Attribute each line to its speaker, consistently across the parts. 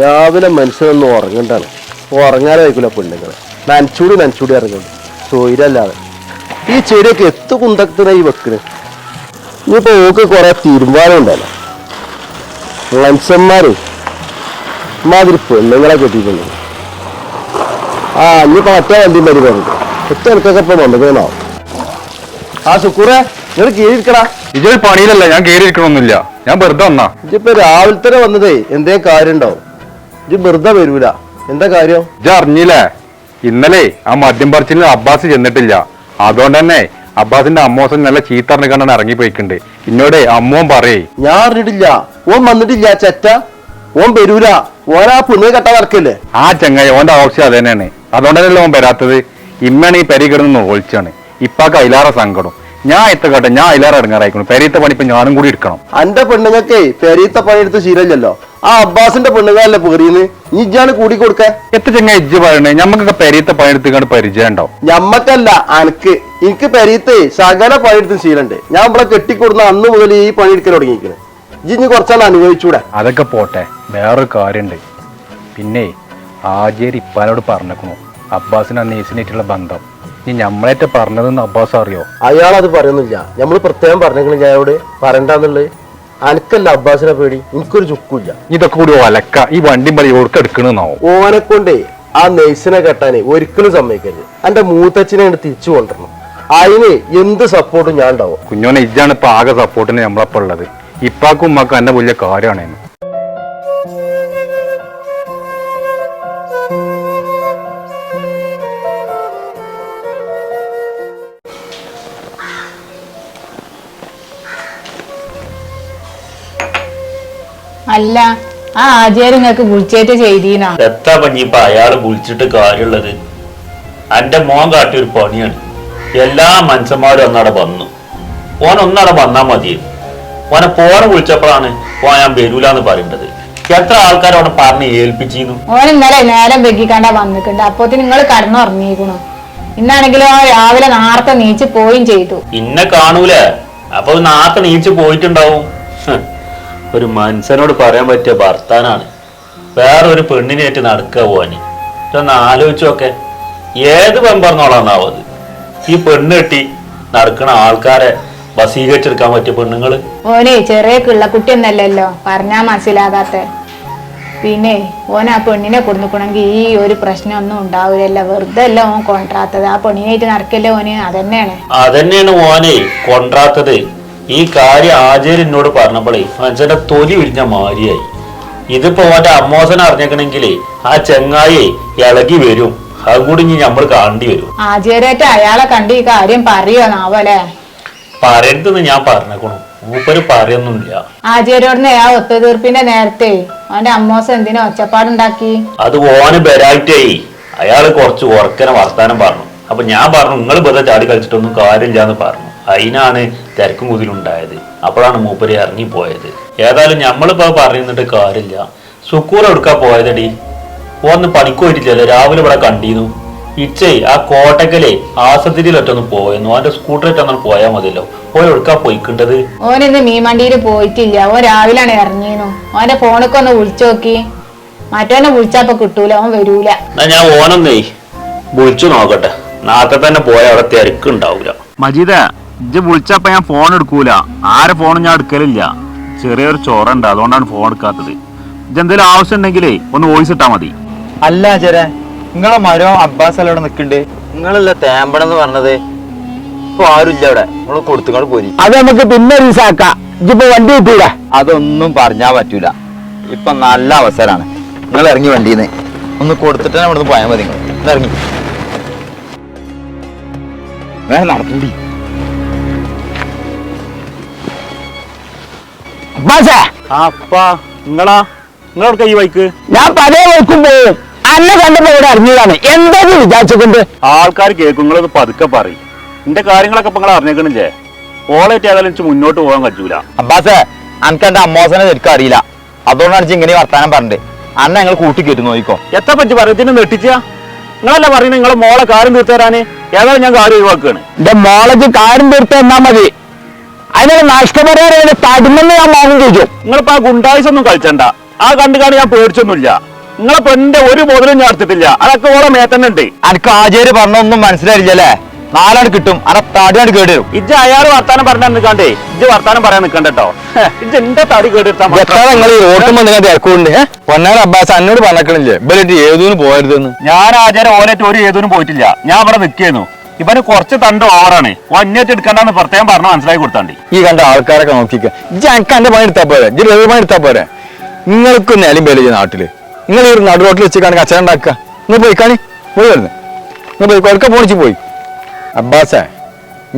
Speaker 1: രാവിലെ മനുഷ്യനൊന്നും ഉറങ്ങണ്ടാണ് ഉറങ്ങാനായിരിക്കില്ല പെണ്ണുങ്ങൾ നനച്ചൂടി നനച്ചൂടി ഇറങ്ങുന്നു സൂര്യല്ലാതെ ഈ ചെടിയൊക്കെ എത്തു കുന്തത്തിനായി വെക്കണ്? ഇനിയിപ്പോ ഓക്ക് കുറെ തീരുമാനം ഉണ്ടല്ലോ മനുഷ്യന്മാര് മാതിരി പെണ്ണുങ്ങളെ കെട്ടിയിട്ടുണ്ട്. ആ ഇനിയിപ്പോ മറ്റേ വണ്ടി മരി പറഞ്ഞു ഒറ്റ എനിക്കൊക്കെ ഇപ്പൊ വന്നിക്കണോ ആ സുക്കൂറെ നിങ്ങൾ കീഴിരിക്കടാ
Speaker 2: ഇതൊരു പണിയിലല്ല ഞാൻ കയറിയിരിക്കണമെന്നില്ല ഞാൻ വെറുതെ വന്നാ.
Speaker 1: ഇതിപ്പോ രാവിലെ തന്നെ വന്നതേ എന്തേ കാര്യം ഇജ് വെറുതെ വരൂല. എന്താ കാര്യം?
Speaker 2: ഇജ് അറിഞ്ഞില്ലേ? ഇന്നലെ ആ മദ്യം പറിച്ചിൽ അബ്ബാസ് ചെന്നിട്ടില്ല. അതുകൊണ്ട് തന്നെ അബ്ബാസിന്റെ അമ്മോസൻ നല്ല ചീത്തറിഞ്ഞ് കണ്ടാണ് ഇറങ്ങിപ്പോയിക്കുണ്ട്. ഇന്നോടെ അമ്മോൻ പറയേ.
Speaker 1: ഞാൻ അറിഞ്ഞിട്ടില്ല. ഓൻ വന്നിട്ടില്ല ചെറ്റ. ഓൻ വരൂല. ഓനാ പുണ്യ കെട്ടാ നടക്കല്ലേ?
Speaker 2: ആ ചങ്ങായി ഓന്റെ ആവശ്യം അത് തന്നെയാണ് അതുകൊണ്ടല്ലോ ഓൻ വരാത്തത്? ഇമ്മയാണ് ഈ പെരി കിടന്ന് ഒളിച്ചാണ്. ഇപ്പൊ കൈലാറ സങ്കടം. ഞാൻ എത്ത കേട്ടെ ഞാൻ അയിലാറ ഇറങ്ങാറായിക്കണം പെരീത്ത പണി ഇപ്പൊ ഞാനും കൂടി എടുക്കണം.
Speaker 1: അന്റെ പെണ്ണുങ്ങൾക്കേ പെരീത്ത പണി എടുത്ത് ശീലമില്ലല്ലോ. ആ അബ്ബാസിന്റെ പെണ്ണുങ്ങളല്ലേ പേറിയെന്ന് നീ ഇജാണ് കൂടി കൊടുക്ക
Speaker 2: എത്ര ചെങ്ങ ഇജ്ജ് പറയണേ? ഞമ്മക്കൊക്കെ പെരീത്ത പണി എടുത്തുകൊണ്ട് പരിചയം ഉണ്ടാവും
Speaker 1: ഞമ്മക്കല്ല അനക്ക്. എനിക്ക് പെരീത്തെ സകല പണിയെടുത്ത് ശീലുണ്ട്. ഞാൻ ഇവിടെ കെട്ടിക്കൊടുന്ന അന്ന് മുതൽ ഈ പണിയെടുക്കൽ തുടങ്ങിയിരിക്കുന്നത് ഇജ്ജി ഇനി കുറച്ചാണ് അനുഭവിച്ചൂടെ.
Speaker 2: അതൊക്കെ പോട്ടെ. വേറൊരു കാര്യമുണ്ട് പിന്നെ ആചേരി ഇപ്പാനോട് പറഞ്ഞേക്കണു. അബ്ബാസിന് ആ നേസിനായിട്ടുള്ള ബന്ധം. ഇനി ഞമ്മളേറ്റ പറഞ്ഞതെന്ന് അബ്ബാസ് അറിയോ?
Speaker 1: അയാൾ അത് പറയുന്നില്ല നമ്മൾ പ്രത്യേകം പറഞ്ഞെങ്കിലും ഞാൻ ഞാനോട് പറയണ്ടെന്നുള്ളത്. അനക്കല്ല അബ്ബാസിനെ പേടി. എനിക്കൊരു ചുക്കില്ല
Speaker 2: ഇതൊക്കെ കൂടി ഒലക്ക ഈ വണ്ടി പണി ഓർക്ക് എടുക്കണെന്നാവും
Speaker 1: ഓനെ കൊണ്ടേ ആ നെയ്സിനെ കെട്ടാനെ ഒരിക്കലും സമ്മതിക്കരുത്. എന്റെ മൂത്തച്ഛനെ തിരിച്ചു കൊണ്ടുവരണം. അതിന് എന്ത് സപ്പോർട്ടും ഞാൻ ഉണ്ടാവും.
Speaker 2: കുഞ്ഞോനെ ഇതാണ് ഇപ്പൊ ആകെ സപ്പോർട്ടിന് നമ്മളപ്പോ ഉള്ളത്. ഇപ്പാക്കും ഉമ്മാക്കും എന്നെ വലിയ കാര്യമാണ്
Speaker 3: അല്ല ആ ആചാര്യ നിങ്ങൾക്ക് വിളിച്ചേറ്റ് ചെയ്തീനാ.
Speaker 4: എത്താ പഞ്ഞിപ്പ അയാൾ വിളിച്ചിട്ട് കാര്യമുള്ളത്? എന്റെ മോൻ കാട്ടിയ ഒരു പണിയാണ്. എല്ലാ മനുഷ്യന്മാരും ഒന്നവിടെ വന്നു. ഓൻ ഒന്നവിടെ വന്നാ മതി ഓനെ പോരെ വിളിച്ചപ്പോഴാണ് ഓൻ ഞാൻ വരൂലെന്ന് പറയേണ്ടത്. എത്ര ആൾക്കാർ അവിടെ പറഞ്ഞ് ഏൽപ്പിച്ചിരുന്നു
Speaker 3: ഓൻ ഇന്നലെ നേരം വെക്കിക്കാണ്ടാ വന്നിട്ടുണ്ട് അപ്പോത്തിന് നിങ്ങൾ കടന്നുറങ്ങിയിരിക്കണു ഇന്നാണെങ്കിലും രാവിലെ നേരത്തെ നീച്ച് പോയും ചെയ്തു.
Speaker 4: ഇന്നെ കാണൂലേ? അപ്പൊ നാർത്ത നീച്ച് പോയിട്ടുണ്ടാവും. ഒരു മനുഷ്യനോട് പറയാൻ പറ്റിയ ഭർത്താനാണ് വേറെ ഒരു പെണ്ണിനേറ്റ് നടക്കുക പോവാന്. ഇതൊന്ന് ആലോചിച്ചൊക്കെ. ഏത് പെമ്പറന്നോളാന്നാവത് ഈ പെണ്ണ് കെട്ടി നടക്കണ ആൾക്കാരെ വസീകരിച്ചെടുക്കാൻ പറ്റിയ പെണ്ണുങ്ങൾ?
Speaker 3: ഓനെ ചെറിയ കിള്ളക്കുട്ടി ഒന്നല്ലല്ലോ പറഞ്ഞാ മനസ്സിലാകാത്ത. പിന്നെ ഓൻ ആ പെണ്ണിനെ കൊടുക്കണമെങ്കിൽ ഈ ഒരു പ്രശ്നം ഒന്നും ഉണ്ടാവില്ല വെറുതെ അല്ല ഓൻ കൊണ്ടാത്തത് ആ പെണ്ണിനായിട്ട് നടക്കല്ലേ ഓന്? അതന്നെയാണ്.
Speaker 4: അതന്നെയാണ് ഓനെ കൊണ്ടാത്തത് ഈ കാര്യം ആചാര്യ എന്നോട് പറഞ്ഞപ്പോഴേ മനുഷ്യന്റെ തൊലി വിരിഞ്ഞ മാരിയായി ഇതിപ്പോ ഓന്റെ അമ്മോസൻ അറിഞ്ഞേക്കണെങ്കിലേ ആ ചെങ്ങായി ഇളകി വരും. അതും കൂടി ഇനി നമ്മൾ കാണേണ്ടി വരും.
Speaker 3: ആചാര്യായിട്ട് അയാളെ കണ്ട് ഈ കാര്യം പറയോ നാവല്ലേ
Speaker 4: പറയരുതെന്ന് ഞാൻ പറഞ്ഞേക്കണു. മൂപ്പര് പറയൊന്നുമില്ല.
Speaker 3: ആചാര്യോടിന് ആ ഒത്തുതീർപ്പിന്റെ നേരത്തെ അവന്റെ അമ്മോസ എന്തിനാ ഒച്ചപ്പാടുണ്ടാക്കി?
Speaker 4: അത് ഓന് ബെരായിട്ടായി അയാൾ കുറച്ച് ഉറക്കനെ വർത്താനം പറഞ്ഞു. അപ്പൊ ഞാൻ പറഞ്ഞു നിങ്ങൾ ബന്ധ ചാടി കളിച്ചിട്ടൊന്നും കാര്യമില്ല എന്ന് പറഞ്ഞു. അതിനാണ് തിരക്കും കുതിലുണ്ടായത് അപ്പോഴാണ് മൂപ്പര് ഇറങ്ങിപ്പോയത് ഏതായാലും ഞമ്മളിപ്പോ പറയുന്നിട്ട് കാര്യമില്ല. സുക്കൂർ എടുക്കാൻ പോയതടി? ഒന്ന് പണിക്ക് പോയിട്ടില്ലല്ലോ. രാവിലെ ഇവിടെ കണ്ടിരുന്നു ഇച്ചേ ആ കോട്ടക്കലെ ആസത്തിരിയിലൊറ്റൊന്ന് പോയെന്നു. അവന്റെ സ്കൂട്ടറിലൊറ്റൊന്നും പോയാൽ മതിയല്ലോ. ഓൻ എടുക്കാൻ പോയിക്കേണ്ടത്?
Speaker 3: ഓൻ ഇന്ന് മീൻവണ്ടിയിൽ പോയിട്ടില്ല. ഓൻ രാവിലെയാണ് ഇറങ്ങിയു ഓന്റെ ഫോണൊക്കെ ഒന്ന് വിളിച്ചു നോക്കി. മറ്റോനെ വിളിച്ചപ്പോ കിട്ടൂല. ഓൻ വരൂല.
Speaker 4: എന്നാ ഞാൻ ഓനൊന്നേ വിളിച്ചു നോക്കട്ടെ. നാളത്തെ തന്നെ പോയ അവിടെ തിരക്കുണ്ടാവൂല.
Speaker 5: മജീദ ഇജ്ജ് വിളിച്ചപ്പോ ഞാൻ ഫോൺ എടുക്കൂല. ആരെ ഫോണും ഞാൻ എടുക്കലില്ല. ചെറിയൊരു ചോറുണ്ട് അതുകൊണ്ടാണ് ഫോൺ എടുക്കാത്തത്. ഇജ്ജ് എന്തെങ്കിലും ആവശ്യം ഉണ്ടെങ്കിലേ ഒന്ന് വോയിസ് ഇട്ടാ മതി.
Speaker 6: അല്ല ചേരാ നിങ്ങളെ മരോ അബ്ബാസ് അല്ല ഇവിടെ നിൽക്കണ്ട്? നിങ്ങളല്ല തേമ്പണം എന്ന് പറഞ്ഞത്? ഇപ്പൊ ആരുമില്ല അവിടെ നമ്മൾ കൊടുത്തുകൊണ്ട് പോരി.
Speaker 1: അത് നമുക്ക് പിന്നെ റീസാക്കാം ഇജിപ്പോ വണ്ടി കിട്ടൂല.
Speaker 6: അതൊന്നും പറഞ്ഞാ പറ്റൂല. ഇപ്പൊ നല്ല അവസരാണ്. നിങ്ങൾ ഇറങ്ങി വണ്ടിന്ന്. ഒന്ന് കൊടുത്തിട്ട് അവിടെ ഇവിടുന്ന് പോയാൽ മതി നിങ്ങൾ. ഇറങ്ങി. വേഗം
Speaker 1: അബ്ബാസേ
Speaker 2: അപ്പാ നിങ്ങളാ നിങ്ങളെടുക്ക ഈ ബൈക്ക്
Speaker 1: ഞാൻ പല വഴിക്കും പോവും. അന്നെ കണ്ടപ്പോ ഇവിടെ അറിഞ്ഞതാണ് എന്താ നീ
Speaker 2: ആൾക്കാർ കേൾക്കും നിങ്ങളത് പതുക്കെ പറയും. എന്റെ കാര്യങ്ങളൊക്കെ ഇപ്പൊ നിങ്ങൾ അറിഞ്ഞേക്കണില്ലേ? ഓളേറ്റ് ഏതായാലും എനിക്ക് മുന്നോട്ട് പോകാൻ പറ്റൂല.
Speaker 6: അബ്ബാസേ അനക്ക് എന്റെ അമ്മോസനെ ശരിക്കും അറിയില്ല. അതുകൊണ്ടാണ് ഇങ്ങനെ വർത്താനം പറഞ്ഞത്. അന്ന ഞങ്ങൾ കൂട്ടി കയറ്റി നോക്കിക്കോ
Speaker 2: എത്ര പറ്റി പറയത്തിന് നെട്ടിച്ച നിങ്ങളല്ല പറയുന്നത് നിങ്ങളെ മോളെ കാര്യം തീർത്തരാന് ഏതായാലും ഞാൻ കാര്യം ഒഴിവാക്കുകയാണ്
Speaker 1: എന്റെ മോളേക്ക് കാര്യം തീർത്ത് തന്നാ മതി. അതിനൊരു നഷ്ടപരിഹാരം തടുമെന്ന് ഞാൻ മോഹം ചോദിച്ചു
Speaker 2: നിങ്ങളിപ്പോ ആ ഗുണ്ടായുസ് ഒന്നും കളിച്ചണ്ട.
Speaker 4: ആ കണ്ടു കാണി ഞാൻ പേടിച്ചൊന്നുമില്ല. നിങ്ങളിപ്പോ എന്റെ ഒരു മുതലും ഞാൻ എടുത്തിട്ടില്ല. അതൊക്കെ ഓരോ മേത്തന്നെ ഉണ്ട്.
Speaker 7: അനക്ക് ആചാര്യ പറഞ്ഞൊന്നും മനസ്സിലായില്ലേ നാലാണ് കിട്ടും. അന തടിയാണ് കേട് വരും
Speaker 4: ഇജ്ജ് അയാൾ വർത്താനം പറഞ്ഞാൽ നിൽക്കാണ്ടേ ഇജ്ജ് വർത്താനം പറയാൻ നിൽക്കണ്ടോ ഇജ്ജ് എന്റെ തടി കേട്ടിട്ടാ
Speaker 7: എത്ര നിങ്ങൾ റോട്ടും നിങ്ങൾ തിരക്കുണ്ട് പൊന്നാർ അബ്ബാസ് എന്നോട് പറഞ്ഞില്ലേ ഇവരായിട്ട് ഏതൂന്ന് പോയരുതെന്ന്.
Speaker 4: ഞാൻ ആചാരം ഓരോ ഒരു ഏതൊന്നും പോയിട്ടില്ല. ഞാൻ അവിടെ നിൽക്കുന്നു ഇവന് കുറച്ച് തണ്ട് ഓവറാണ്. അന്വേഷിച്ച് എടുക്കണ്ടെന്ന് പ്രത്യേകം പറഞ്ഞു മനസ്സിലാക്കി കൊടുത്താണ്ടി.
Speaker 7: ഈ കണ്ട ആൾക്കാരൊക്കെ നോക്കിക്ക. ഇജ്ജ് എനിക്ക് എന്റെ പണി എടുത്താ പോരെ? ഇജ്ജ് പണി എടുത്താ പോരെ? നിങ്ങൾക്ക് നിലയും പേര് നാട്ടിൽ? നിങ്ങൾ ഈ നടു റോട്ടിൽ വെച്ച് കാണി കച്ചറ ഉണ്ടാക്കുക. നിങ്ങൾ പോയി കാണി. പോയി വരുന്നു. നീ പോയി. കൊടുക്ക പോണിച്ച് പോയി. അബ്ബാസേ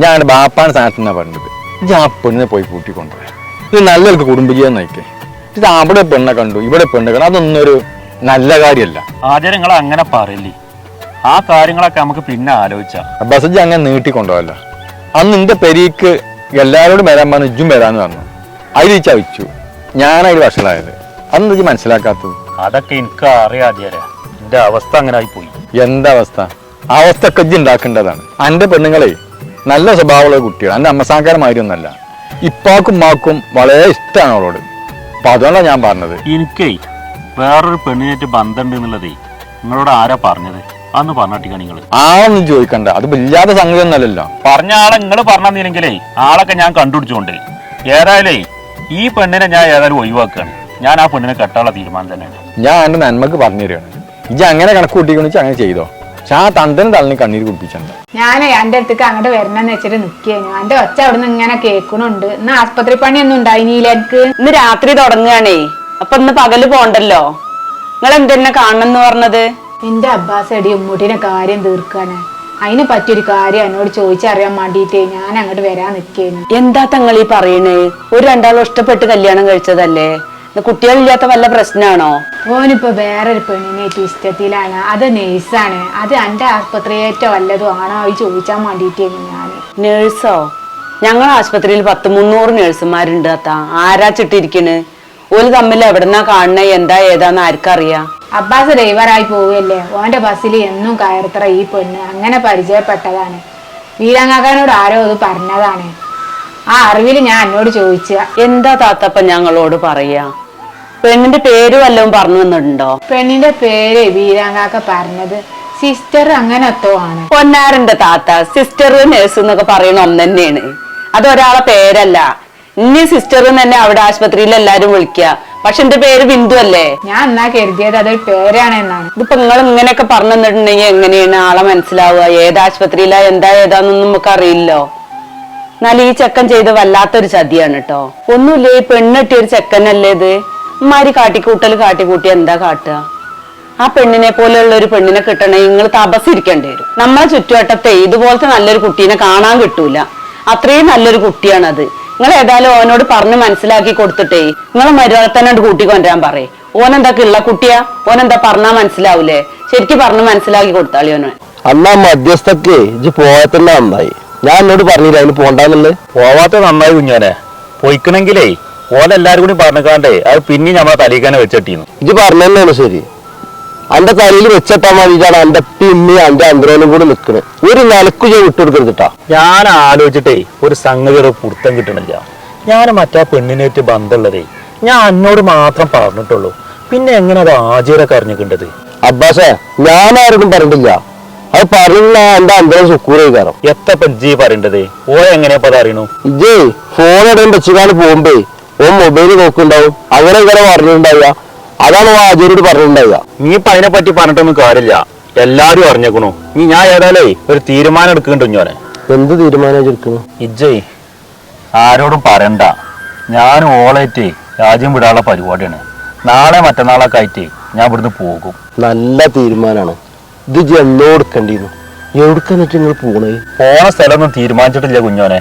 Speaker 7: ഞാൻ ബാപ്പാണ് സ്ഥാനത്ത് നിന്നാ പറഞ്ഞത്. ഇജ്ജ് ആ പെണ്ണിനെ പോയി കൂട്ടിക്കൊണ്ടുപോയി ഇത് നല്ലവർക്ക് കുടുംബജീവൻ നയിക്കേ ഇത് അവിടെ പെണ്ണെ കണ്ടു ഇവിടെ പെണ്ണ് കണ്ടു. അതൊന്നും ഒരു നല്ല കാര്യമല്ല.
Speaker 4: ആചാരം നിങ്ങൾ അങ്ങനെ പറയില്ലേ. ആ കാര്യങ്ങളൊക്കെ നമുക്ക് പിന്നെ ആലോചിച്ചാ.
Speaker 7: ബസജി അങ്ങനെ നീട്ടിക്കൊണ്ടുപോകല്ല അന്ന് എന്റെ പെരീക്ക് എല്ലാരോടും വരാൻ പറഞ്ഞു ഇജ്ജും വരാന്ന് പറഞ്ഞു. അതിൽ ചവിച്ചു ഞാനതിൽ വഷളായത്. അന്ന് ഇജ്ജ് മനസ്സിലാക്കാത്തത്?
Speaker 4: അതൊക്കെ എനിക്ക് അറിയാതെ എന്റെ അവസ്ഥ അങ്ങനെ ആയി പോയി.
Speaker 7: എന്താ അവസ്ഥ? ആ അവസ്ഥ ഒക്കെ ഇജ്ജി ഉണ്ടാക്കേണ്ടതാണ്. അന്റെ പെണ്ണുങ്ങളെ നല്ല സ്വഭാവമുള്ള കുട്ടികൾ എന്റെ അമ്മസാക്കാരമാതിരി ഒന്നല്ല ഇപ്പാക്കും മാക്കും വളരെ ഇഷ്ടമാണ് അവളോട്. അപ്പൊ അതുകൊണ്ടാണ് ഞാൻ പറഞ്ഞത്.
Speaker 4: എനിക്കേ വേറൊരു പെണ്ണിനായിട്ട് ബന്ധമുണ്ട് എന്നുള്ളതേ. നിങ്ങളോട് ആരാ പറഞ്ഞത്? അന്ന് പറഞ്ഞിട്ടില്ല നിങ്ങൾ
Speaker 7: ആളൊന്നും ചോദിക്കണ്ട. അത് ഇല്ലാത്ത സംഗതി ഒന്നല്ലല്ലോ
Speaker 4: പറഞ്ഞ ആളെ നിങ്ങൾ പറഞ്ഞില്ലെങ്കിലേ ആളൊക്കെ ഞാൻ കണ്ടുപിടിച്ചോണ്ട് ഏതായാലേ ഈ പെണ്ണിനെ ഞാൻ ഏതായാലും ഒഴിവാക്കുകയാണ് ഞാൻ ആ പെണ്ണിനെ കെട്ടാനുള്ള തീരുമാനം തന്നെയാണ്.
Speaker 7: ഞാൻ എന്റെ നന്മക്ക് പറഞ്ഞു തരികയാണ് ഇജ് അങ്ങനെ കണക്ക് കൂട്ടിക്കൊണ്ടിച്ച് അങ്ങനെ ചെയ്തോ? പക്ഷെ ആ തന്തനും തള്ളിന് കണ്ണീര് കുടിപ്പിച്ചിട്ടുണ്ട്
Speaker 3: ഞാനേ എന്റെ അടുത്തേക്ക് അങ്ങോട്ട് വരണമെന്ന് വെച്ചിട്ട് നിൽക്കുകയാണ് എന്റെ ഒച്ച അവിടുന്ന് ഇങ്ങനെ കേൾക്കണുണ്ട്. ഇന്ന് ആസ്പത്രി പണിയൊന്നും ഉണ്ടായിനില്ല എനിക്ക്?
Speaker 8: ഇന്ന് രാത്രി തുടങ്ങുകയാണേ അപ്പൊ ഇന്ന് പകൽ പോണ്ടല്ലോ. നിങ്ങൾ എന്തെന്നെ കാണണം എന്ന് പറഞ്ഞത്?
Speaker 3: എന്റെ അബ്ബാസ് എടി ഉമ്മൂട്ടിനെ കാര്യം തീർക്കാന്. അതിനെ പറ്റിയൊരു കാര്യം എന്നോട് ചോദിച്ചറിയാൻ വേണ്ടിയിട്ടേ ഞാൻ അങ്ങോട്ട് വരാൻ നിൽക്കേനു
Speaker 8: എന്താ തങ്ങൾ ഈ പറയണേ? ഒരു രണ്ടാളും ഇഷ്ടപ്പെട്ട് കല്യാണം കഴിച്ചതല്ലേ? കുട്ടികളില്ലാത്ത വല്ല പ്രശ്നമാണോ
Speaker 3: ഓനിപ്പോ വേറൊരു പെണ്ണിനെ ഇഷ്ടത്തിലാണ്. അത് നേഴ്സാണ്. അത് എന്റെ ആസ്പത്രിയേറ്റോ വല്ലതും ആണോ അത് ചോദിച്ചാൻ വേണ്ടിയിട്ടേനു ഞാൻ.
Speaker 8: നേഴ്സോ? ഞങ്ങൾ ആശുപത്രിയിൽ പത്ത് മുന്നൂറ് നേഴ്സുമാരുണ്ട് അത്താ. ആരാ ചിട്ടിരിക്കണ്? ഒരു തമ്മിൽ എവിടെന്നാ കാണണേ? എന്താ ഏതാന്ന് ആർക്കറിയാ?
Speaker 3: അബ്ബാസ് ഡ്രൈവറായി പോവുകയല്ലേ? ഓന്റെ ബസ്സിൽ എന്നും കയറത്ര ഈ പെണ്ണ്. അങ്ങനെ പരിചയപ്പെട്ടതാണ്. വീരാങ്ങാക്കാനോട് ആരോ അത് പറഞ്ഞതാണ്. ആ അറിവിൽ ഞാൻ എന്നോട് ചോദിച്ച
Speaker 8: എന്താ താത്തപ്പ ഞങ്ങളോട് പറയാ? പെണ്ണിന്റെ പേര് വല്ലതും പറഞ്ഞു തന്നിട്ടുണ്ടോ?
Speaker 3: പെണ്ണിന്റെ പേര് വീരാങ്ങാക്ക പറഞ്ഞത് സിസ്റ്റർ അങ്ങനെ ആണ്.
Speaker 8: പൊന്നാരന്റെ താത്ത സിസ്റ്റർ നേഴ്സ് എന്നൊക്കെ പറയുന്ന ഒന്ന് തന്നെയാണ്. അത് ഒരാളെ പേരല്ല. ഇനി സിസ്റ്റർ തന്നെ അവിടെ ആശുപത്രിയിൽ എല്ലാരും വിളിക്കുക പക്ഷെ എന്റെ പേര് ബിന്ദു അല്ലേ?
Speaker 3: ഞാൻ എന്നാ കരുതിയത് അതൊരു പേരാണ് എന്നാണ്.
Speaker 8: ഇതിപ്പോ നിങ്ങൾ ഇങ്ങനെയൊക്കെ പറഞ്ഞു തന്നിട്ടുണ്ടെങ്കിൽ എങ്ങനെയാണ് ആളെ മനസ്സിലാവുക? ഏത് ആശുപത്രിയിലാ എന്താ ഏതാന്നൊന്നും നമുക്ക് അറിയില്ലോ. എന്നാൽ ഈ ചെക്കൻ ചെയ്ത് വല്ലാത്തൊരു ചതിയാണ് കേട്ടോ ഒന്നുമില്ലേ ഈ പെണ്ണെട്ടിയ ഒരു ചെക്കനല്ലേ ഇത്? ഇമാരി കാട്ടിക്കൂട്ടൽ കാട്ടിക്കൂട്ടി എന്താ കാട്ടുക? ആ പെണ്ണിനെ പോലെയുള്ള ഒരു പെണ്ണിനെ കിട്ടണേ നിങ്ങൾ തപസിരിക്കേണ്ടി വരും. നമ്മളെ ചുറ്റുവട്ടത്തെ ഇതുപോലത്തെ നല്ലൊരു കുട്ടീനെ കാണാൻ കിട്ടൂല. അത്രയും നല്ലൊരു കുട്ടിയാണത്. നിങ്ങൾ ഏതായാലും ഓനോട് പറഞ്ഞ് മനസ്സിലാക്കി കൊടുത്തിട്ടേ. നിങ്ങളെ മരുവാളെ തന്നെ കൂട്ടിക്കൊണ്ടുവരാൻ പറയേ. ഓനെന്താ കിള്ള കുട്ടിയാ? ഓനെന്താ പറഞ്ഞാ മനസ്സിലാവൂലേ? ശരിക്കും പറഞ്ഞ് മനസ്സിലാക്കി കൊടുത്താളി ഓനെ.
Speaker 1: അന്നാ മധ്യസ്ഥക്ക് ഇജ് പോയത്തന്നെ നന്നായി. ഞാൻ എന്നോട് പറഞ്ഞില്ല അതിന് പോണ്ടെന്നുള്ളത്
Speaker 4: പോവാത്ത നന്നായി കുഞ്ഞോനെ. പോയിക്കണെങ്കിലേ ഓനെല്ലാരും കൂടി പറഞ്ഞിക്കാണ്ടേ അത് പിന്നെ നമ്മളെ തലീക്കാനെ വെച്ചിട്ടിന്നു
Speaker 1: ഇജ് പറഞ്ഞതന്നെയാണ് ശരി. അന്റെ തലയിൽ വെച്ചിട്ടാ വേണ്ടിയിട്ടാണ് അന്റെ പിമ്മി അന്റെ അന്തരനും കൂടെ നിൽക്കുന്നത് ഒരു നിലക്കു ഞാൻ വിട്ടുകൊടുക്കരുതിട്ടാ
Speaker 4: ഞാൻ ആലോചിച്ചിട്ടേ ഒരു സംഗതി ഒരു പുടുത്തം കിട്ടണില്ല. ഞാൻ മറ്റാ പെണ്ണിനേറ്റ് ബന്ധമുള്ളതേ ഞാൻ എന്നോട് മാത്രം പറഞ്ഞിട്ടുള്ളൂ. പിന്നെ എങ്ങനെ അത് ആചാരൊക്കെ അറിഞ്ഞിട്ടുണ്ടത്
Speaker 1: അബ്ബാസേ ഞാൻ ആരോടും പറഞ്ഞിട്ടില്ല. അത് പറഞ്ഞ എന്റെ അന്തരം സുക്കൂറായി കയറും
Speaker 4: എത്ര ജി പറയേണ്ടത്? ഓ എങ്ങനെയാ അത് അറിയണു?
Speaker 1: ഇജേ ഫോൺ ഇടയും വെച്ചുകാണ് പോകുമ്പേ ഓ മൊബൈൽ നോക്കുന്നുണ്ടാവും. അങ്ങനെ ഇങ്ങനെ പറഞ്ഞിട്ടുണ്ടാവുക. അതാണ് ആ ആചാര്യോട് പറഞ്ഞിട്ടുണ്ടാവുക.
Speaker 4: നീ ഇപ്പൊ അതിനെ പറ്റി പറഞ്ഞിട്ടൊന്നും കാര്യമില്ല. എല്ലാരും അറിഞ്ഞേക്കണു. നീ ഞാൻ ഏതായാലേ ഒരു തീരുമാനം എടുക്കുന്നുണ്ട് എന്ത്
Speaker 1: എന്ത് തീരുമാനം
Speaker 4: ഇജ്ജയ് ആരോടും പറയണ്ട. ഞാൻ ഓളേറ്റ് രാജ്യം വിടാനുള്ള പരിപാടിയാണ്. നാളെ മറ്റന്നാളൊക്കെ ആയിട്ട് ഞാൻ ഇവിടുന്ന് പോകും.
Speaker 1: നല്ല തീരുമാനമാണ് ഇത് ജെല്ലോ എടുക്കേണ്ടിയിരുന്നു. വെച്ചാൽ നിങ്ങൾ പോണേ?
Speaker 4: പോണ സ്ഥലമൊന്നും തീരുമാനിച്ചിട്ടില്ല കുഞ്ഞോനെ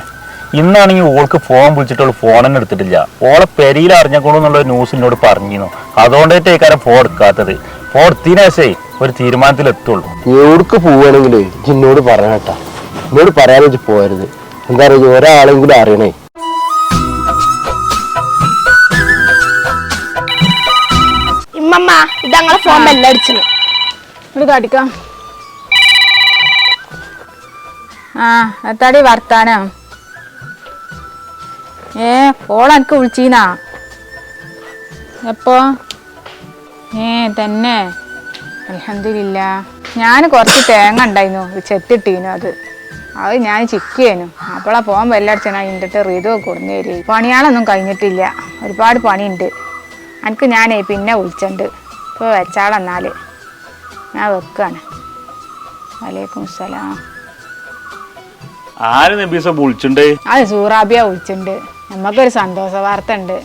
Speaker 4: ഇന്നാണെങ്കിൽ ഓൾക്ക് ഫോൺ വിളിച്ചിട്ടുള്ള ഫോൺ തന്നെ എടുത്തിട്ടില്ല. ഓളെ പെരിയിൽ അറിഞ്ഞക്കോളൂ എന്നുള്ള ന്യൂസ് എന്നോട് പറഞ്ഞിരുന്നു. അതുകൊണ്ടായിട്ട് കാരം ഫോൺ എടുക്കാത്തത്. ഫോൺ എടുത്തതിനേശേ ഒരു തീരുമാനത്തിൽ എത്തുള്ളൂ.
Speaker 1: എവിടേക്ക് പോവുകയാണെങ്കിലേ എന്നോട് പറയണട്ടാ എന്നോട് പറയാൻ വെച്ച് പോകരുത് എന്താ പറയുക ഒരാളെങ്കിലും അറിയണേ.
Speaker 9: ഇമ്മമ്മ ഇതങ്ങളെ ഫോൺ ബെല്ലടിച്ചു
Speaker 3: ഇവിടെ കാട്ടിക്കാം ആ എത്താടി വർത്താനം. ഏ കോൾ എനിക്ക് വിളിച്ചീനാ. എപ്പോ? ഏ തന്നെ. അലഹമില്ല ഞാൻ കുറച്ച് തേങ്ങ ഉണ്ടായിരുന്നു ചെത്തിട്ടീനു അത്. അത് ഞാൻ ചിക്കിയേനു അപ്പോളാ പോകാൻ വെല്ലടിച്ചാൽ അതിന്റെ റീതു കൊടുന്നു തരും. പണിയാളൊന്നും കഴിഞ്ഞിട്ടില്ല. ഒരുപാട് പണിയുണ്ട്. എനിക്ക് ഞാനേ പിന്നെ വിളിച്ചിട്ടുണ്ട് ഇപ്പോൾ വെച്ചാളെന്നാൽ ഞാൻ വെക്കാണ്. വലൈക്കും സലാം.
Speaker 4: ആര് നബീസ വിളിച്ചിട്ടുണ്ട്
Speaker 3: അത് സൂറാബിയ വിളിച്ചിട്ടുണ്ട് നമുക്കൊരു സന്തോഷ വാർത്ത ഉണ്ട്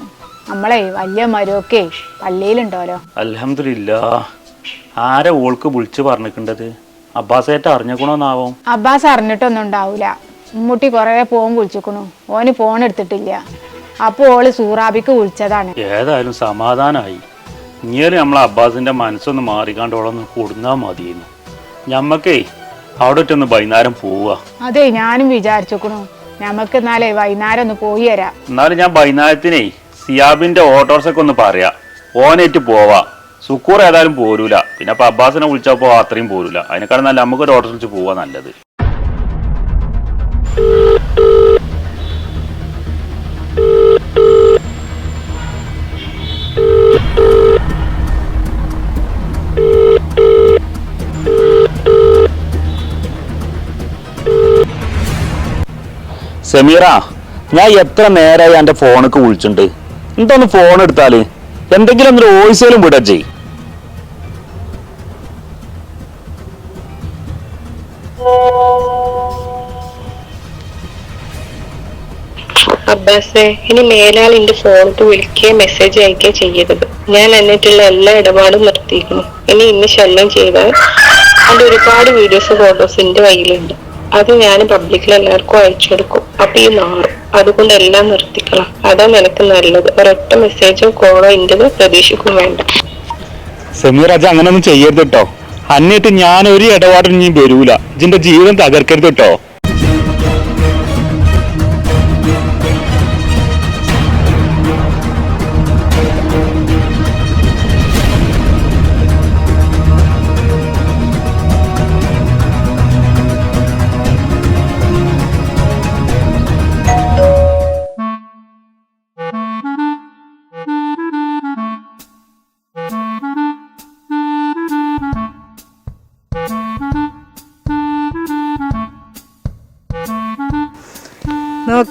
Speaker 3: നമ്മളെ വലിയ മരുവൊക്കെ പള്ളിയിലുണ്ടോലോ?
Speaker 4: അലഹമില്ല ആരെ ഓൾക്ക് വിളിച്ച് പറഞ്ഞിട്ടുണ്ടത്? അബ്ബാസായിട്ട് അറിഞ്ഞേക്കണോന്നാവും.
Speaker 3: അബ്ബാസ് അറിഞ്ഞിട്ടൊന്നും ഉണ്ടാവൂല. ഉമ്മൂട്ടി കൊറേ ഫോൺ വിളിച്ചിക്കണു. ഓന് ഫോൺ എടുത്തിട്ടില്ല. അപ്പൊ ഓൾ സൂറാബിക്ക് വിളിച്ചതാണ്.
Speaker 4: ഏതായാലും സമാധാനായി. ഇങ്ങനെ നമ്മളെ അബ്ബാസിന്റെ മനസ്സൊന്ന് മാറിക്കാണ്ടോളൊന്ന് കൊടുന്നാ മതിയെന്നു. ഞമ്മക്കേ അവിടെ ഒന്ന് വൈകുന്നേരം പോവുക
Speaker 3: അതെ ഞാനും വിചാരിച്ചേക്കണു. നമുക്ക് എന്നാലേ വൈകുന്നേരം ഒന്ന് പോയി തരാം
Speaker 4: എന്നാലും ഞാൻ വൈകുന്നേരത്തിനേ സിയാബിന്റെ ഓട്ടോറിക്ഷയ്ക്ക് ഒന്ന് പറയാ. ഓനേറ്റ് പോവാ. സുക്കൂർ ഏതായാലും പോരൂല. പിന്നെ അപ്പൊ അബ്ബാസിനെ വിളിച്ചപ്പോ അത്രയും പോരൂല. അതിനേക്കാളും നല്ല നമുക്കൊരു ഓട്ടോസ് വിളിച്ച് പോവാ നല്ലത്. സമീറ ഞാൻ എത്ര നേരമായി എന്റെ ഫോണൊക്കെ വിളിച്ചിട്ടുണ്ട്. എന്തൊന്ന് ഫോൺ എടുത്താൽ എന്തെങ്കിലും ഒരു വോയിസേലും വിടാ ചെയ്
Speaker 10: അബ്ബാസെ ഇനി മേലാൽ എന്റെ ഫോണിട്ട് വിളിക്കുകയോ മെസ്സേജ് അയക്കുകയോ ചെയ്യരുത്. ഞാൻ എന്നിട്ടുള്ള എല്ലാ ഇടപാടും നിർത്തിയിരിക്കുന്നു. ഇനി ഇന്ന് ശല്യം ചെയ്താൽ അതിന്റെ ഒരുപാട് വീഡിയോസ് ഫോട്ടോസ് എന്റെ കയ്യിലുണ്ട്. അത് ഞാൻ പബ്ലിക്കിൽ എല്ലാവർക്കും അയച്ചു കൊടുക്കും അപ്പൊ ഈ മാറും അതുകൊണ്ട് എല്ലാം നിർത്തിക്കളാം. അതാ നിനക്ക് നല്ലത്. ഒരൊറ്റ മെസ്സേജോ കോളോ ഇന്റത് പ്രതീക്ഷിക്കും വേണ്ട.
Speaker 4: സമീർ അജ അങ്ങനൊന്നും ചെയ്യരുത് കേട്ടോ അന്നിട്ട് ഞാൻ ഒരു ഇടപാടിനും വരൂല. ഇതിന്റെ ജീവിതം തകർക്കരുത് കേട്ടോ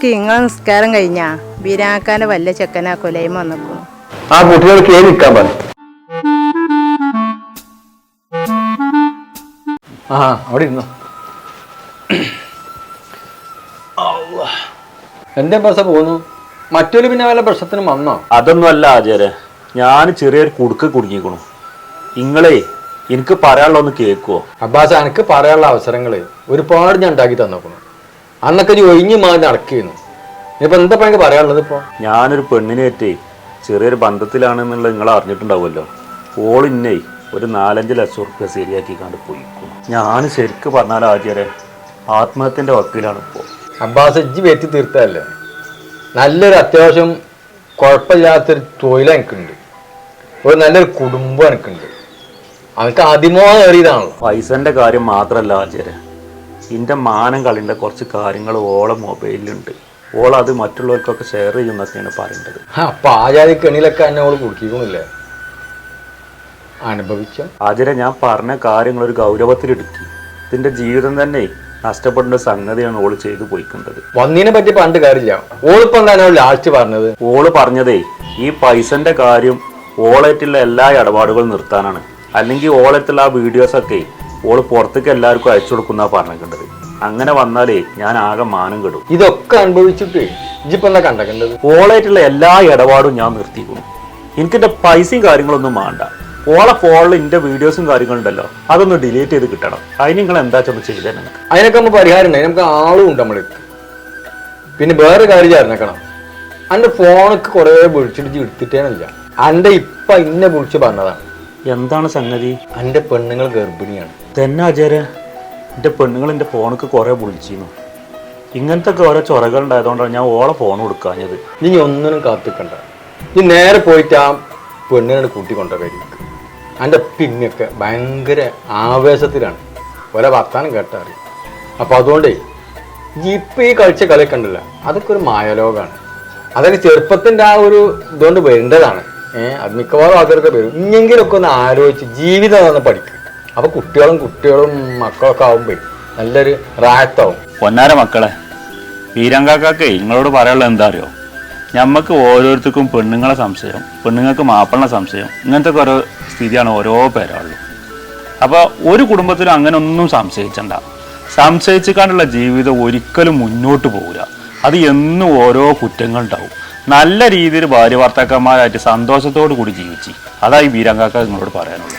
Speaker 11: നോക്കി നിങ്ങൾ നിസ്കാരം കഴിഞ്ഞാ ബീരാക്കാന്റെ വല്ല ചെക്കനാ കൊലയും വന്നപ്പോ
Speaker 1: ആ കുട്ടികൾക്ക് ഏത് നിൽക്കാൻ പറഞ്ഞു
Speaker 7: ആ അവിടെ ഇരുന്നോ. എന്റെ ബസ് പോന്നു മറ്റൊരു പിന്നെ വല്ല പ്രശ്നത്തിനും വന്നോ?
Speaker 4: അതൊന്നും അല്ല ആചാര്യ. ഞാൻ ചെറിയൊരു കുടുക്ക് കുടുങ്ങിക്കണു. ഇങ്ങളെ എനിക്ക് പറയാനുള്ള ഒന്ന് കേൾക്കുവോ?
Speaker 7: അബ്ബാസ് എനിക്ക് പറയാനുള്ള അവസരങ്ങൾ ഒരുപാട് ഞാൻ ഉണ്ടാക്കി തന്നോക്കണം. അന്നൊക്കെ നീ ഒഴിഞ്ഞു മാറി നടക്കുന്നു ഇപ്പൊ എന്താ എനിക്ക് പറയാനുള്ളത് ഇപ്പൊ?
Speaker 4: ഞാനൊരു പെണ്ണിനേറ്റേ ചെറിയൊരു ബന്ധത്തിലാണ് എന്നുള്ളത് നിങ്ങൾ അറിഞ്ഞിട്ടുണ്ടാവുമല്ലോ. ഓൾ ഇന്നേ ഒരു നാലഞ്ച് ലക്ഷം റുപ്യ ശരിയാക്കി കണ്ട് പോയി ഞാൻ ശരിക്ക് പറഞ്ഞാൽ ആചാര്യ ആത്മഹത്യന്റെ വക്കീലാണ് ഇപ്പോ.
Speaker 7: അബ്ബാസ് ഇജ്ജി വെറ്റി തീർത്തതല്ലേ? നല്ലൊരു അത്യാവശ്യം കുഴപ്പമില്ലാത്തൊരു തൊഴിൽ എനിക്കുണ്ട്. ഒരു നല്ലൊരു കുടുംബം എനിക്കുണ്ട്. അവർക്ക് അതിമോഹം ഏറിയതാണല്ലോ.
Speaker 4: പൈസന്റെ കാര്യം മാത്രമല്ല ആചാര്യ എന്റെ മാനം കളിന്റെ കുറച്ച് കാര്യങ്ങൾ ഓളെ മൊബൈലിലുണ്ട്. ഓൾ അത് മറ്റുള്ളവർക്കൊക്കെ ഷെയർ ചെയ്യുന്നൊക്കെയാണ് പറയേണ്ടത്.
Speaker 7: അപ്പൊ ആചാര്യ കെണിയിലൊക്കെ എന്നെ ഓൾ കുടിക്കുന്നില്ലേ അനുഭവിച്ച?
Speaker 4: ആചാര്യ ഞാൻ പറഞ്ഞ കാര്യങ്ങൾ ഒരു ഗൗരവത്തിലെടുക്കി ഇതിന്റെ ജീവിതം തന്നെ നഷ്ടപ്പെടേണ്ട സംഗതിയാണ് ഓൾ ചെയ്തു പോയിക്കുന്നത്.
Speaker 7: വന്നതിനെ പറ്റി പണ്ട് കാര്യമില്ല. ഓളിപ്പം തന്നെ ലാസ്റ്റ് പറഞ്ഞത്?
Speaker 4: ഓൾ പറഞ്ഞതേ ഈ പൈസന്റെ കാര്യം ഓളായിട്ടുള്ള എല്ലാ ഇടപാടുകളും നിർത്താനാണ്. അല്ലെങ്കിൽ ഓളേറ്റുള്ള ആ വീഡിയോസൊക്കെ ഓൾ പുറത്തേക്ക് എല്ലാവർക്കും അയച്ചു കൊടുക്കുന്ന പറഞ്ഞിട്ടുണ്ടത്. അങ്ങനെ വന്നാലേ ഞാൻ ആകെ മാനം കെടും.
Speaker 7: ഇതൊക്കെ അനുഭവിച്ചിട്ട് ഇജ്ജിപ്പോ എന്താ കണ്ടേക്കേണ്ടത്
Speaker 4: ഓളായിട്ടുള്ള എല്ലാ ഇടപാടും ഞാൻ നിർത്തിക്കുന്നു എനിക്കെന്റെ പൈസയും കാര്യങ്ങളൊന്നും വേണ്ട ഓളെ ഫോണിൽ എന്റെ വീഡിയോസും കാര്യങ്ങളുണ്ടല്ലോ അതൊന്ന് ഡിലീറ്റ് ചെയ്ത് കിട്ടണം. അതിന് നിങ്ങൾ എന്താ ചെന്ന് ചെയ്തേ നിങ്ങൾക്ക്
Speaker 7: അതിനൊക്കെ നമുക്ക് പരിഹാരം നമുക്ക് ആളും ഉണ്ട് നമ്മളെ പിന്നെ വേറെ കാര്യം ചേർന്നേക്കണം. അന്റെ ഫോണൊക്കെ കുറെ വിളിച്ചിട്ട് എടുത്തിട്ടേന്നില്ല എടുത്തിട്ടേനില്ല അന്റെ ഇപ്പ ഇന്നെ വിളിച്ച് പറഞ്ഞതാണ്.
Speaker 4: എന്താണ് സംഗതി?
Speaker 7: അന്റെ പെണ്ണുങ്ങൾ ഗർഭിണിയാണ്.
Speaker 4: തന്നെ ആചാര്യ എന്റെ പെണ്ണുങ്ങൾ എന്റെ ഫോണൊക്കെ കുറേ വിളിച്ചിരുന്നു. ഇങ്ങനത്തെ ഒക്കെ ഓരോ ചൊറകൾ ഉണ്ടായതുകൊണ്ടാണ് ഞാൻ ഓളെ ഫോൺ കൊടുക്കാഞ്ഞത്.
Speaker 7: നീ ഒന്നിനും കാത്തിക്കണ്ട. നീ നേരെ പോയിട്ട് ആ പെണ്ണിനോട് കൂട്ടിക്കൊണ്ട കാര്യം എന്റെ പിന്നൊക്കെ ഭയങ്കര ആവേശത്തിലാണ്. ഒരേ വർത്താനം കേട്ടാറി അപ്പൊ അതുകൊണ്ടേ ഇപ്പൊ ഈ കളിച്ച കളിയൊക്കെ ഉണ്ടല്ലോ അതൊക്കെ ഒരു മായലോകാണ് അതൊക്കെ ചെറുപ്പത്തിന്റെ ആ ഒരു ഇതുകൊണ്ട് വരേണ്ടതാണ്. ഏഹ് അത് മിക്കവാറും ആൾക്കാർക്ക് വരും. ഇങ്ങനെയൊക്കെ ഒന്ന് ആലോചിച്ച് ജീവിതം ഒന്ന് പഠിക്കും. അപ്പൊ കുട്ടികളും കുട്ടികളും മക്കളൊക്കെ ആവുമ്പോ നല്ലൊരു റായത്താവും
Speaker 4: പൊന്നാര മക്കളെ വീരങ്കാക്കേ നിങ്ങളോട് പറയാനുള്ളത് എന്താ അറിയോ ഞമ്മക്ക് ഓരോരുത്തർക്കും പെണ്ണുങ്ങളെ സംശയം പെണ്ണുങ്ങൾക്ക് മാപ്പിളിനെ സംശയം ഇങ്ങനത്തെ ഓരോ സ്ഥിതിയാണ് ഓരോ പേരുള്ളൂ അപ്പോൾ ഒരു കുടുംബത്തിലും അങ്ങനെ ഒന്നും സംശയിച്ചണ്ട. സംശയിച്ചിക്കാണ്ടുള്ള ജീവിതം ഒരിക്കലും മുന്നോട്ട് പോകില്ല അത് എന്നും ഓരോ കുറ്റങ്ങൾ ഉണ്ടാവും നല്ല രീതിയിൽ ഭാര്യ ഭർത്താക്കന്മാരായിട്ട് സന്തോഷത്തോടു കൂടി ജീവിച്ചു അതായി വീരങ്കാക്ക നിങ്ങളോട് പറയാനുള്ളത്.